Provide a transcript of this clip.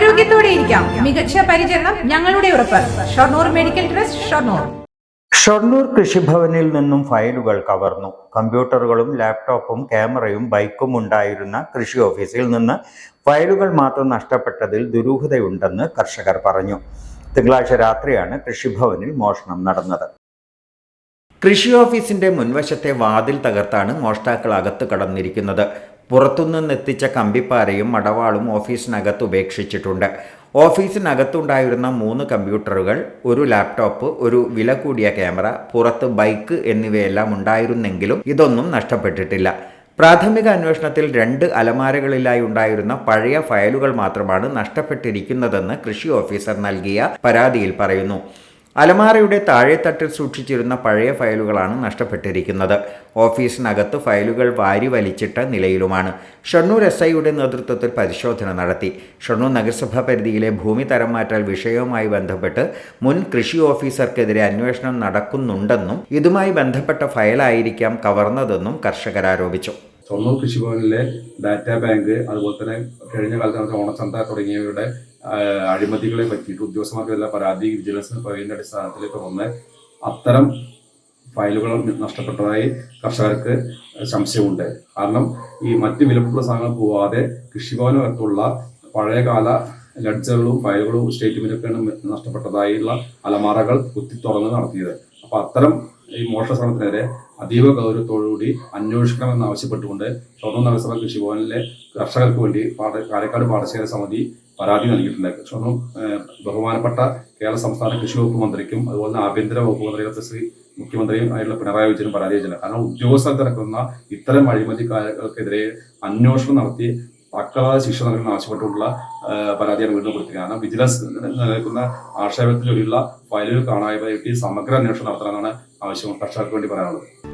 ആരോഗ്യത്തോടെ ഇരിക്കാം. മികച്ച പരിചരണം ഞങ്ങളുടെ ഉറപ്പ്. Shoranur medical trust Shoranur. Shoranur കൃഷിഭവനിൽ നിന്നും ഫയലുകൾ കവർന്നു. കമ്പ്യൂട്ടറുകളും ലാപ്ടോപ്പും ക്യാമറയും ബൈക്കും ഉണ്ടായിരുന്ന കൃഷി ഓഫീസിൽ നിന്ന് ഫയലുകൾ മാത്രം നഷ്ടപ്പെട്ടതിൽ ദുരൂഹതയുണ്ടെന്ന് കർഷകർ പറഞ്ഞു. തിങ്കളാഴ്ച രാത്രിയാണ് കൃഷിഭവനിൽ മോഷണം നടന്നത്. കൃഷി ഓഫീസിന്റെ മുൻവശത്തെ വാതിൽ തകർത്താണ് മോഷ്ടാക്കൾ അകത്ത് കടന്നിരിക്കുന്നത്. പുറത്തുനിന്നെത്തിച്ച കമ്പിപ്പാരയും മടവാളും ഓഫീസിനകത്ത് ഉപേക്ഷിച്ചിട്ടുണ്ട്. ഓഫീസിനകത്തുണ്ടായിരുന്ന മൂന്ന് കമ്പ്യൂട്ടറുകൾ ഒരു ലാപ്ടോപ്പ് ഒരു വില കൂടിയ ക്യാമറ പുറത്ത് ബൈക്ക് എന്നിവയെല്ലാം ഉണ്ടായിരുന്നെങ്കിലും ഇതൊന്നും നഷ്ടപ്പെട്ടിട്ടില്ല. പ്രാഥമിക അന്വേഷണത്തിൽ രണ്ട് അലമാരകളിലായി ഉണ്ടായിരുന്ന പഴയ ഫയലുകൾ മാത്രമാണ് നഷ്ടപ്പെട്ടിരിക്കുന്നതെന്ന് കൃഷി ഓഫീസർ നൽകിയ പരാതിയിൽ പറയുന്നു. അലമാരയുടെ താഴെത്തട്ടിൽ സൂക്ഷിച്ചിരുന്ന പഴയ ഫയലുകളാണ് നഷ്ടപ്പെട്ടിരിക്കുന്നത്. ഓഫീസിനകത്ത് ഫയലുകൾ വാരി വലിച്ചിട്ട നിലയിലുമാണ്. ഷണ്ണൂർ എസ് ഐയുടെ നേതൃത്വത്തിൽ പരിശോധന നടത്തി. ഷണ്ണൂർ നഗരസഭാ പരിധിയിലെ ഭൂമി തരം മാറ്റൽ വിഷയവുമായി ബന്ധപ്പെട്ട് മുൻ കൃഷി ഓഫീസർക്കെതിരെ അന്വേഷണം നടക്കുന്നുണ്ടെന്നും ഇതുമായി ബന്ധപ്പെട്ട ഫയലായിരിക്കാം കവർന്നതെന്നും കർഷകർ ഷൊർണൂർ കൃഷിഭവനിലെ ഡാറ്റാ ബാങ്ക് അതുപോലെ തന്നെ കഴിഞ്ഞ കാലത്ത് നടന്ന ഓണച്ചന്ത തുടങ്ങിയവയുടെ അഴിമതികളെ പറ്റിയിട്ട് ഉദ്യോഗസ്ഥന്മാർക്കെല്ലാം പരാതി വിജിലൻസ് പറയുന്ന അടിസ്ഥാനത്തിൽ തുടർന്ന് അത്തരം ഫയലുകൾ നഷ്ടപ്പെട്ടതായി കർഷകർക്ക് സംശയമുണ്ട്. കാരണം ഈ മറ്റ് വിലപ്പെട്ട സാധനങ്ങൾ പോവാതെ കൃഷിഭവനകത്തുള്ള പഴയകാല ലഡ്ജറുകളും ഫയലുകളും സ്റ്റേറ്റ്മെന്റൊക്കെയാണ് നഷ്ടപ്പെട്ടതായുള്ള അലമാറകൾ കുത്തി തുറന്ന് നടത്തിയത്. അപ്പൊ അത്തരം ഈ മോഷണ ശ്രമത്തിനെതിരെ അതീവ ഗൗരവത്തോടുകൂടി അന്വേഷിക്കണമെന്ന് ആവശ്യപ്പെട്ടുകൊണ്ട് ഷൊർണൂർ നഗരസഭ കൃഷിഭവനിലെ കർഷകർക്ക് വേണ്ടി പാട കാലക്കാട് പാടശേഖര സമിതി പരാതി നൽകിയിട്ടുണ്ട്. ഷൊർണൂർ ബഹുമാനപ്പെട്ട കേരള സംസ്ഥാന കൃഷി വകുപ്പ് മന്ത്രിക്കും അതുപോലെ തന്നെ ആഭ്യന്തര വകുപ്പ് മന്ത്രി ശ്രീ മുഖ്യമന്ത്രിയും ആയിട്ടുള്ള പിണറായി വിജയനും പരാതി അയച്ചിട്ടുണ്ട് കാരണം ഉദ്യോഗസ്ഥർ നടക്കുന്ന ഇത്തരം അഴിമതിക്കാർക്കെതിരെ അന്വേഷണം നടത്തി തക്കതായ ശിക്ഷ നൽകണമെന്ന് ആവശ്യപ്പെട്ടുകൊണ്ടുള്ള പരാതിയാണ് വീണ്ടും കൊടുത്തിരിക്കുന്നത്. കാരണം വിജിലൻസ് നിലനിൽക്കുന്ന ആക്ഷേപത്തിലുള്ള ഫയലുകൾ കാണാതെ സമഗ്ര അന്വേഷണം നടത്തണമെന്നാണ് ആവശ്യം കർഷകർക്ക് വേണ്ടി പറയാനുള്ളത്.